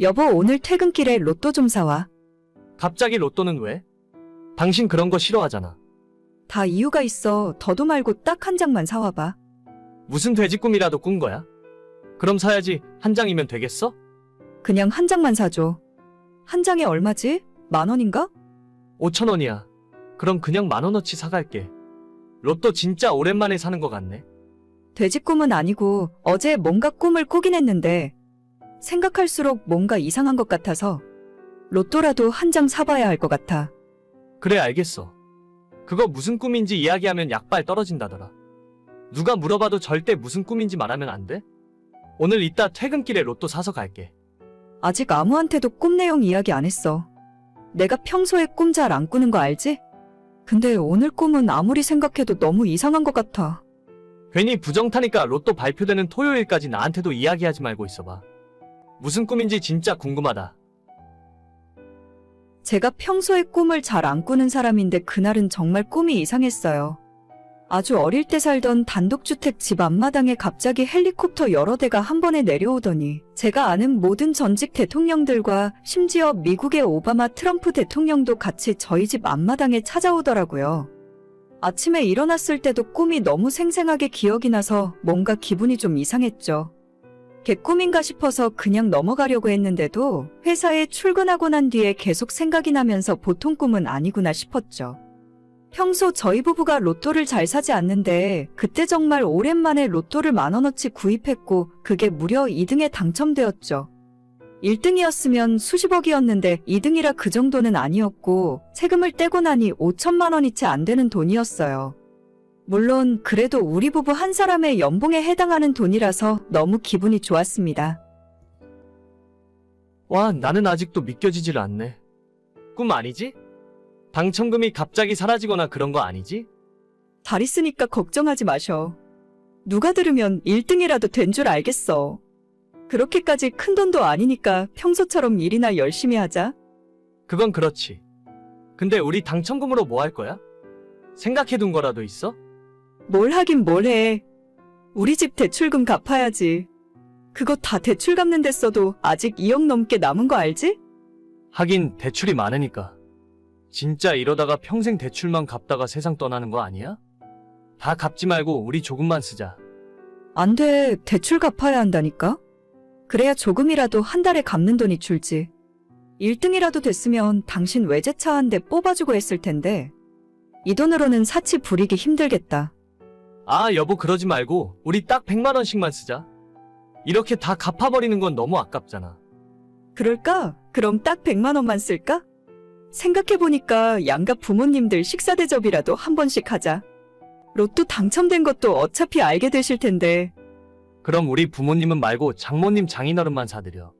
여보, 오늘 퇴근길에 로또 좀 사와. 갑자기 로또는 왜? 당신 그런 거 싫어하잖아. 다 이유가 있어. 더도 말고 딱 한 장만 사와봐. 무슨 돼지 꿈이라도 꾼 거야? 그럼 사야지 한 장이면 되겠어? 그냥 한 장만 사줘. 한 장에 얼마지? 만 원인가? 5천 원이야. 그럼 그냥 만 원어치 사갈게. 로또 진짜 오랜만에 사는 것 같네. 돼지 꿈은 아니고 어제 뭔가 꿈을 꾸긴 했는데 생각할수록 뭔가 이상한 것 같아서 로또라도 한 장 사봐야 할 것 같아. 그래 알겠어. 그거 무슨 꿈인지 이야기하면 약발 떨어진다더라. 누가 물어봐도 절대 무슨 꿈인지 말하면 안 돼? 오늘 이따 퇴근길에 로또 사서 갈게. 아직 아무한테도 꿈 내용 이야기 안 했어. 내가 평소에 꿈 잘 안 꾸는 거 알지? 근데 오늘 꿈은 아무리 생각해도 너무 이상한 것 같아. 괜히 부정 타니까 로또 발표되는 토요일까지 나한테도 이야기하지 말고 있어봐. 무슨 꿈인지 진짜 궁금하다. 제가 평소에 꿈을 잘 안 꾸는 사람인데 그날은 정말 꿈이 이상했어요. 아주 어릴 때 살던 단독주택 집 앞마당에 갑자기 헬리콥터 여러 대가 한 번에 내려오더니 제가 아는 모든 전직 대통령들과 심지어 미국의 오바마 트럼프 대통령도 같이 저희 집 앞마당에 찾아오더라고요. 아침에 일어났을 때도 꿈이 너무 생생하게 기억이 나서 뭔가 기분이 좀 이상했죠. 개꿈인가 싶어서 그냥 넘어가려고 했는데도 회사에 출근하고 난 뒤에 계속 생각이 나면서 보통 꿈은 아니구나 싶었죠. 평소 저희 부부가 로또를 잘 사지 않는데 그때 정말 오랜만에 로또를 만 원어치 구입했고 그게 무려 2등에 당첨되었죠. 1등이었으면 수십억이었는데 2등이라 그 정도는 아니었고 세금을 떼고 나니 5천만 원이 채 안 되는 돈이었어요. 물론 그래도 우리 부부 한 사람의 연봉에 해당하는 돈이라서 너무 기분이 좋았습니다. 와, 나는 아직도 믿겨지질 않네. 꿈 아니지? 당첨금이 갑자기 사라지거나 그런 거 아니지? 잘 있으니까 걱정하지 마셔. 누가 들으면 1등이라도 된 줄 알겠어. 그렇게까지 큰 돈도 아니니까 평소처럼 일이나 열심히 하자. 그건 그렇지. 근데 우리 당첨금으로 뭐 할 거야? 생각해둔 거라도 있어? 뭘 하긴 뭘 해. 우리 집 대출금 갚아야지. 그거 다 대출 갚는 데 써도 아직 2억 넘게 남은 거 알지? 하긴 대출이 많으니까. 진짜 이러다가 평생 대출만 갚다가 세상 떠나는 거 아니야? 다 갚지 말고 우리 조금만 쓰자. 안 돼. 대출 갚아야 한다니까? 그래야 조금이라도 한 달에 갚는 돈이 줄지. 1등이라도 됐으면 당신 외제차 한 대 뽑아주고 했을 텐데. 이 돈으로는 사치 부리기 힘들겠다. 아, 여보 그러지 말고 우리 딱 100만 원씩만 쓰자. 이렇게 다 갚아버리는 건 너무 아깝잖아. 그럴까? 그럼 딱 100만 원만 쓸까? 생각해보니까 양가 부모님들 식사 대접이라도 한 번씩 하자. 로또 당첨된 것도 어차피 알게 되실 텐데. 그럼 우리 부모님은 말고 장모님 장인어른만 사드려.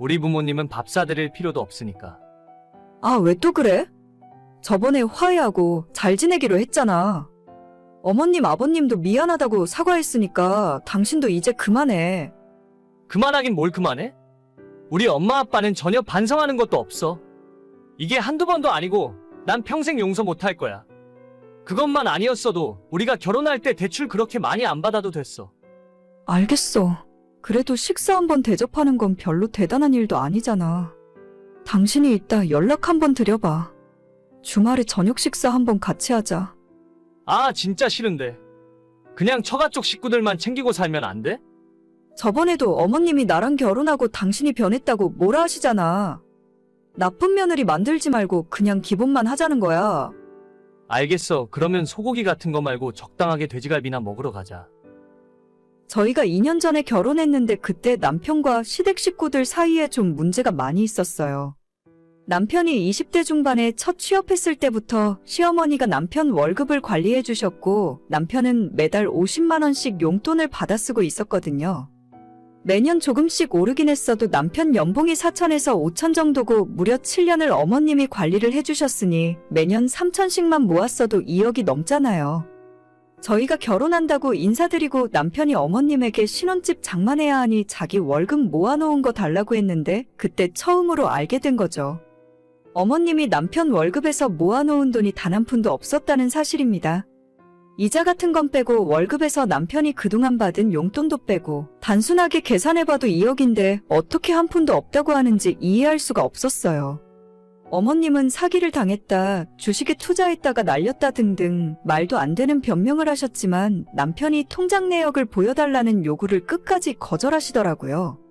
우리 부모님은 밥 사드릴 필요도 없으니까. 아, 왜 또 그래? 저번에 화해하고 잘 지내기로 했잖아. 어머님, 아버님도 미안하다고 사과했으니까 당신도 이제 그만해. 그만하긴 뭘 그만해? 우리 엄마 아빠는 전혀 반성하는 것도 없어. 이게 한두 번도 아니고 난 평생 용서 못할 거야. 그것만 아니었어도 우리가 결혼할 때 대출 그렇게 많이 안 받아도 됐어. 알겠어. 그래도 식사 한 번 대접하는 건 별로 대단한 일도 아니잖아. 당신이 이따 연락 한 번 드려봐. 주말에 저녁 식사 한 번 같이 하자. 아, 진짜 싫은데. 그냥 처가 쪽 식구들만 챙기고 살면 안 돼? 저번에도 어머님이 나랑 결혼하고 당신이 변했다고 뭐라 하시잖아. 나쁜 며느리 만들지 말고 그냥 기본만 하자는 거야. 알겠어. 그러면 소고기 같은 거 말고 적당하게 돼지갈비나 먹으러 가자. 저희가 2년 전에 결혼했는데 그때 남편과 시댁 식구들 사이에 좀 문제가 많이 있었어요. 남편이 20대 중반에 첫 취업했을 때부터 시어머니가 남편 월급을 관리해 주셨고 남편은 매달 50만원씩 용돈을 받아 쓰고 있었거든요. 매년 조금씩 오르긴 했어도 남편 연봉이 4천에서 5천 정도고 무려 7년을 어머님이 관리를 해주셨으니 매년 3천씩만 모았어도 2억이 넘잖아요. 저희가 결혼한다고 인사드리고 남편이 어머님에게 신혼집 장만해야 하니 자기 월급 모아놓은 거 달라고 했는데 그때 처음으로 알게 된 거죠. 어머님이 남편 월급에서 모아놓은 돈이 단 한 푼도 없었다는 사실입니다. 이자 같은 건 빼고 월급에서 남편이 그동안 받은 용돈도 빼고 단순하게 계산해봐도 2억인데 어떻게 한 푼도 없다고 하는지 이해할 수가 없었어요. 어머님은 사기를 당했다, 주식에 투자했다가 날렸다 등등 말도 안 되는 변명을 하셨지만 남편이 통장 내역을 보여달라는 요구를 끝까지 거절하시더라고요.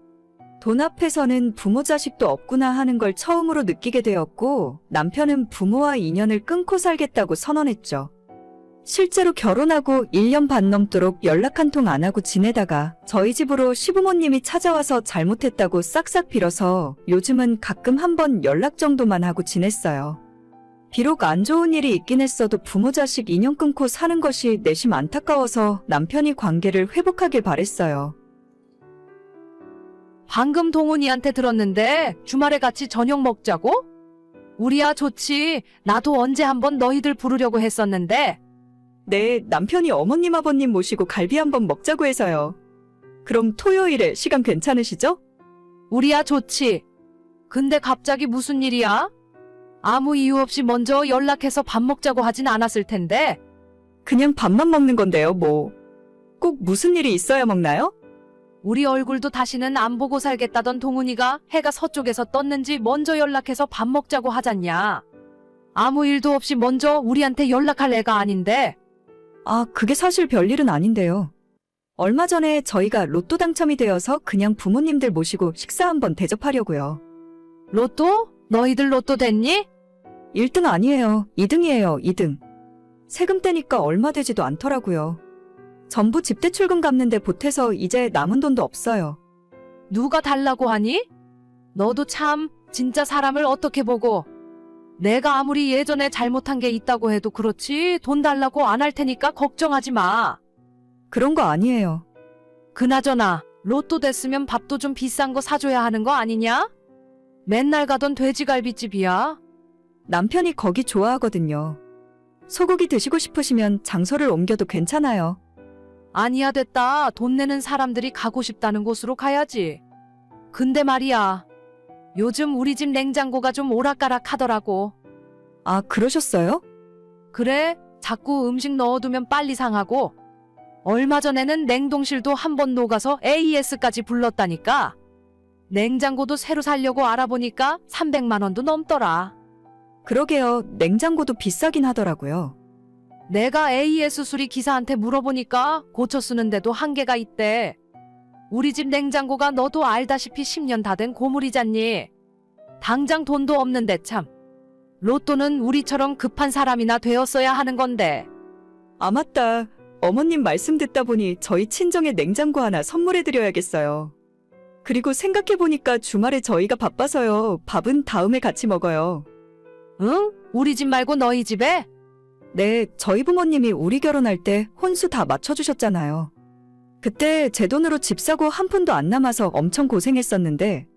돈 앞에서는 부모 자식도 없구나 하는 걸 처음으로 느끼게 되었고 남편은 부모와 인연을 끊고 살겠다고 선언했죠. 실제로 결혼하고 1년 반 넘도록 연락 한 통 안 하고 지내다가 저희 집으로 시부모님이 찾아와서 잘못했다고 싹싹 빌어서 요즘은 가끔 한 번 연락 정도만 하고 지냈어요. 비록 안 좋은 일이 있긴 했어도 부모 자식 인연 끊고 사는 것이 내심 안타까워서 남편이 관계를 회복하길 바랬어요. 방금 동훈이한테 들었는데 주말에 같이 저녁 먹자고? 우리야 좋지. 나도 언제 한번 너희들 부르려고 했었는데. 네, 남편이 어머님 아버님 모시고 갈비 한번 먹자고 해서요. 그럼 토요일에 시간 괜찮으시죠? 우리야 좋지. 근데 갑자기 무슨 일이야? 아무 이유 없이 먼저 연락해서 밥 먹자고 하진 않았을 텐데. 그냥 밥만 먹는 건데요, 뭐. 꼭 무슨 일이 있어야 먹나요? 우리 얼굴도 다시는 안 보고 살겠다던 동훈이가 해가 서쪽에서 떴는지 먼저 연락해서 밥 먹자고 하잖냐. 아무 일도 없이 먼저 우리한테 연락할 애가 아닌데. 아, 그게 사실 별일은 아닌데요. 얼마 전에 저희가 로또 당첨이 되어서 그냥 부모님들 모시고 식사 한번 대접하려고요. 로또? 너희들 로또 됐니? 1등 아니에요. 2등이에요, 2등. 세금 떼니까 얼마 되지도 않더라고요. 전부 집 대 출금 갚는데 보태서 이제 남은 돈도 없어요. 누가 달라고 하니? 너도 참 진짜 사람을 어떻게 보고 내가 아무리 예전에 잘못한 게 있다고 해도 그렇지 돈 달라고 안 할 테니까 걱정하지 마. 그런 거 아니에요. 그나저나 로또 됐으면 밥도 좀 비싼 거 사줘야 하는 거 아니냐? 맨날 가던 돼지갈비집이야. 남편이 거기 좋아하거든요. 소고기 드시고 싶으시면 장소를 옮겨도 괜찮아요. 아니야 됐다. 돈 내는 사람들이 가고 싶다는 곳으로 가야지. 근데 말이야. 요즘 우리 집 냉장고가 좀 오락가락 하더라고. 아, 그러셨어요? 그래, 자꾸 음식 넣어두면 빨리 상하고, 얼마 전에는 냉동실도 한 번 녹아서 AES까지 불렀다니까. 냉장고도 새로 살려고 알아보니까 300만 원도 넘더라. 그러게요. 냉장고도 비싸긴 하더라고요. 내가 AES 수리 기사한테 물어보니까 고쳐 쓰는데도 한계가 있대. 우리 집 냉장고가 너도 알다시피 10년 다 된 고물이잖니. 당장 돈도 없는데 참. 로또는 우리처럼 급한 사람이나 되었어야 하는 건데. 아, 맞다. 어머님 말씀 듣다 보니 저희 친정에 냉장고 하나 선물해드려야겠어요. 그리고 생각해보니까 주말에 저희가 바빠서요. 밥은 다음에 같이 먹어요. 응? 우리 집 말고 너희 집에? 네, 저희 부모님이 우리 결혼할 때 혼수 다 맞춰주셨잖아요. 그때 제 돈으로 집 사고 한 푼도 안 남아서 엄청 고생했었는데,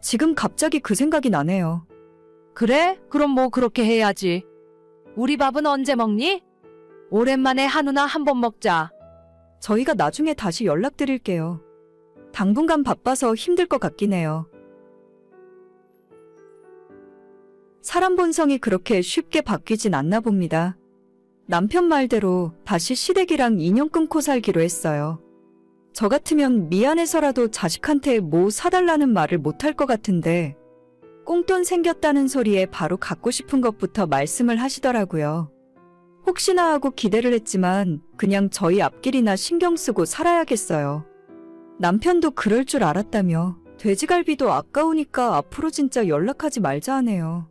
지금 갑자기 그 생각이 나네요. 그래? 그럼 뭐 그렇게 해야지. 우리 밥은 언제 먹니? 오랜만에 한우나 한 번 먹자. 저희가 나중에 다시 연락드릴게요. 당분간 바빠서 힘들 것 같긴 해요. 사람 본성이 그렇게 쉽게 바뀌진 않나 봅니다. 남편 말대로 다시 시댁이랑 인연 끊고 살기로 했어요. 저 같으면 미안해서라도 자식한테 뭐 사달라는 말을 못할 것 같은데, 꽁돈 생겼다는 소리에 바로 갖고 싶은 것부터 말씀을 하시더라고요. 혹시나 하고 기대를 했지만 그냥 저희 앞길이나 신경 쓰고 살아야겠어요. 남편도 그럴 줄 알았다며 돼지갈비도 아까우니까 앞으로 진짜 연락하지 말자 하네요.